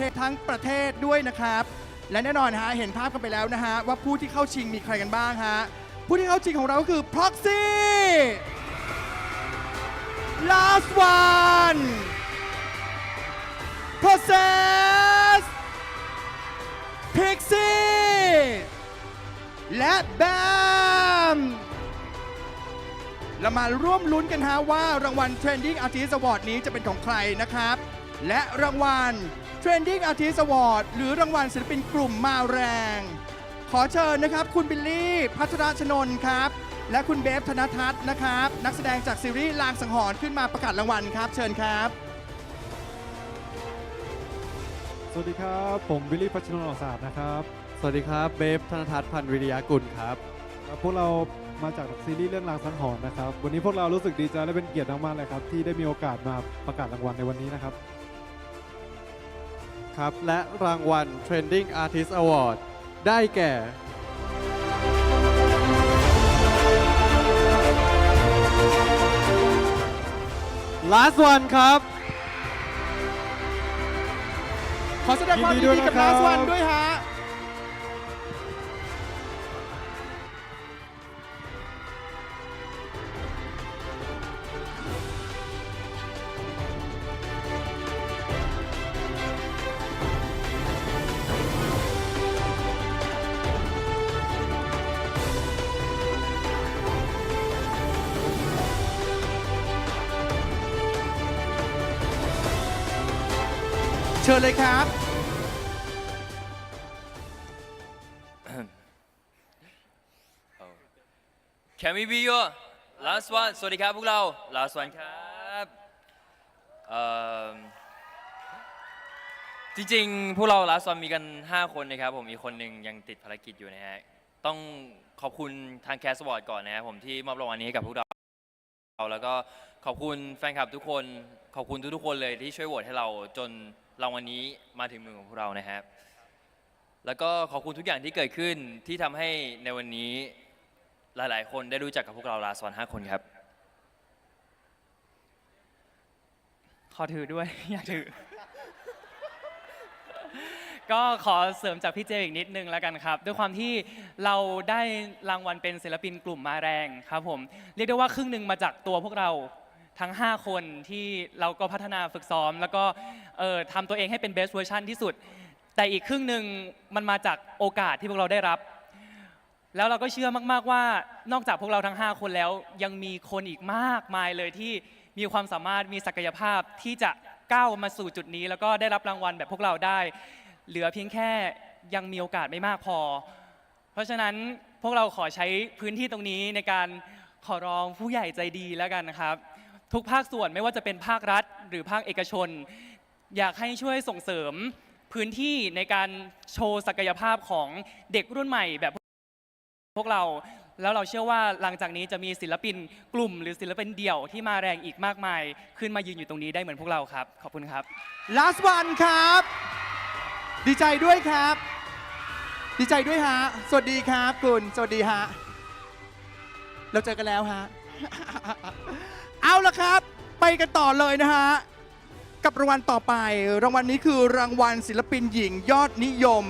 ทั้งประเทศด้วยนะครับ และแน่นอนฮะเห็นภาพกันไปแล้วนะฮะ ว่าผู้ที่เข้าชิงมีใครกันบ้างฮะ ผู้ที่เข้าชิงของเราก็คือ Proxy Last One Process Pixie และ BAM เรามาร่วมลุ้นกันฮะว่ารางวัล Trending Artist Award นี้จะเป็นของใครนะครับ และรางวัล Trending Artist Award หรือรางวัลศิลปินกลุ่มมาแรง ขอเชิญนะครับ คุณบิลลี่พัทรชนนท์ครับ และคุณเบฟธนทัศน์นะครับ นักแสดงจากซีรีส์ลางสังหรณ์ขึ้นมาประกาศรางวัลครับ เชิญครับ สวัสดีครับ ผมวิลลี่พัชรนนท์ออกศาสตร์นะครับสวัสดีครับเบฟธนทัศน์พันธ์วิริยากุลครับ ครับพวกเรามาจากซีรีส์เรื่องรางสังหรณ์นะครับ วันนี้พวกเรารู้สึกดีใจและเป็นเกียรติมากๆเลยครับ ที่ได้มีโอกาสมาประกาศรางวัลในวันนี้นะครับ ครับ และรางวัล Trending Artist Award ได้แก่ Last One ครับ ขอแสดงความยินยินดีด้วยดีกับนะครับ ลาสวันด้วยฮะ ชิญเลยครับ Can we be your last one สวัสดีครับพวกเรา last one ครับเอิ่มจริงๆ พวกเรา last one มีกัน 5 คนนะครับ ผมมีคนหนึ่งยังติดภารกิจอยู่นะฮะ ต้องขอบคุณทางแคสบอร์ดก่อนนะครับผมที่มอบรางวัลนี้ให้กับพวกเรา แล้วก็ขอบคุณแฟนคลับทุกคน ขอบคุณทุกๆคนเลยที่ช่วยโหวตให้เราจน รางวัลนี้มาถึงมือของพวกเรานะครับ แล้วก็ขอบคุณทุกอย่างที่เกิดขึ้นที่ทำให้ในวันนี้หลาย ๆ คนได้รู้จักกับพวกเราลาสวันห้าคนครับ ขอถือด้วย อยากถือ ก็ขอเสริมจากพี่เจอีกนิดนึงแล้วกันครับ ด้วยความที่เราได้รางวัลเป็นศิลปินกลุ่มมาแรงครับผม เรียกได้ว่าครึ่งหนึ่งมาจากตัวพวกเรา ทั้ง 5 คนที่เราก็พัฒนาฝึกซ้อม แล้วก็เอ่อทำตัวเองให้เป็น best version ที่สุด แต่อีกครึ่งหนึ่งมันมาจากโอกาสที่พวกเราได้รับ แล้วเราก็เชื่อมาก ๆว่านอกจากพวกเราทั้ง 5 คนแล้ว ยังมีคนอีกมากมายเลยที่มีความสามารถมีศักยภาพที่จะก้าวมาสู่จุดนี้ แล้วก็ได้รับรางวัลแบบพวกเราได้ เหลือเพียงแค่ยังมีโอกาสไม่มากพอ เพราะฉะนั้นพวกเราขอใช้พื้นที่ตรงนี้ในการขอร้องผู้ใหญ่ใจดีแล้วกันนะครับ ทุกภาคส่วนไม่ว่าจะเป็นภาครัฐ หรือภาคเอกชน อยากให้ช่วยส่งเสริมพื้นที่ในการโชว์ศักยภาพของเด็กรุ่นใหม่แบบพวกเรา แล้วเราเชื่อว่าหลังจากนี้จะมีศิลปินกลุ่ม หรือศิลปินเดี่ยวที่มาแรงอีกมากมาย ขึ้นมายืนอยู่ตรงนี้ได้เหมือนพวกเราครับ ขอบคุณครับ last one ครับ ดีใจด้วยครับ ดีใจด้วยฮะ สวัสดีครับคุณ สวัสดีฮะ เราเจอกันแล้วฮะ เอาละครับ ไปกันต่อเลยนะฮะ กับรางวัลต่อไป รางวัลนี้คือรางวัลศิลปินหญิงยอดนิยม